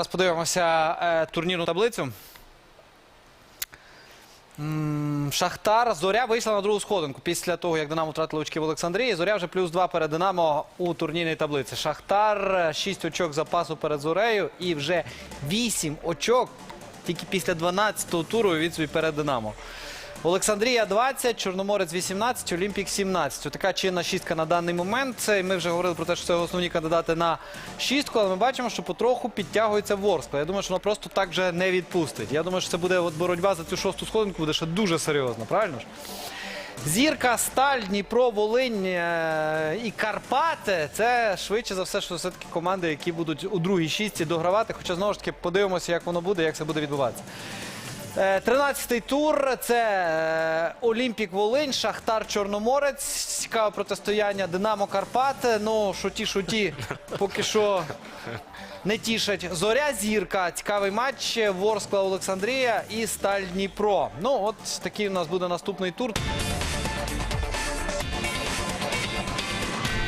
Зараз подивимося е, турнірну таблицю. Шахтар. Зоря вийшла на другу сходинку після того, як Динамо втратило очки в Олександрії. Зоря вже плюс 2 перед Динамо у турнірній таблиці. Шахтар 6 очок запасу перед Зорею і вже 8 очок тільки після 12-го туру від собі перед Динамо. Олександрія 20, Чорноморець 18, Олімпік 17. Отака чинна шістка на даний момент. Ми вже говорили про те, що це основні кандидати на шістку, але ми бачимо, що потроху підтягується Ворскла. Я думаю, що воно просто так же не відпустить. Я думаю, що це буде от боротьба за цю шосту сходинку, буде ще дуже серйозно, правильно ж? Зірка, Сталь, Дніпро, Волинь е, і Карпати це швидше за все, що все-таки команди, які будуть у другій шістці догравати. Хоча знову ж таки подивимося, як воно буде, як це буде відбуватися. Е, 13-й тур це е, Олімпік Волинь, Шахтар Чорноморець. Цікаве протистояння Динамо Карпат. Ну, шуті, шуті, поки що не тішать. Зоря Зірка. Цікавий матч. Ворскла Олександрія і Сталь Дніпро. Ну, от такий у нас буде наступний тур.